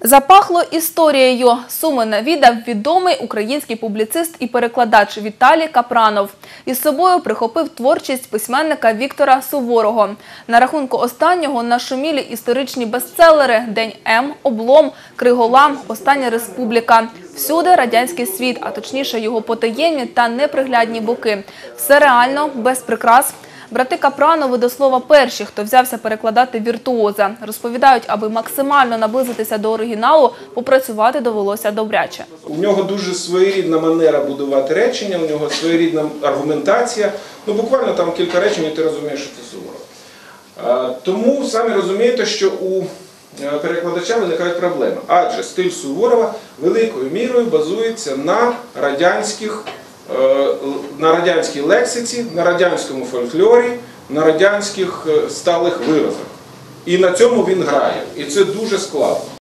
Запахло історією. Суми навідав відомий український публіцист і перекладач Віталій Капранов. Із собою прихопив творчість письменника Віктора Суворого. На рахунку останнього нашумілі історичні бестселери «День М», «Облом», «Криголам», «Остання республіка». Всюди радянський світ, а точніше його потаємні та неприглядні боки. Все реально, без прикрас. Брати Капранови до слова перші, хто взявся перекладати віртуоза. Розповідають, аби максимально наблизитися до оригіналу, попрацювати довелося добряче. У нього дуже своєрідна манера будувати речення, у нього своєрідна аргументація. Ну буквально там кілька речень, і ти розумієш, що це Суворов. Е, Тому самі розумієте, що у е, перекладача виникають проблеми. Адже стиль Суворова великою мірою базується на радянських, на радянській лексиці, на радянському фольклорі, на радянських е, сталих виразах. І на цьому він грає. І це дуже складно.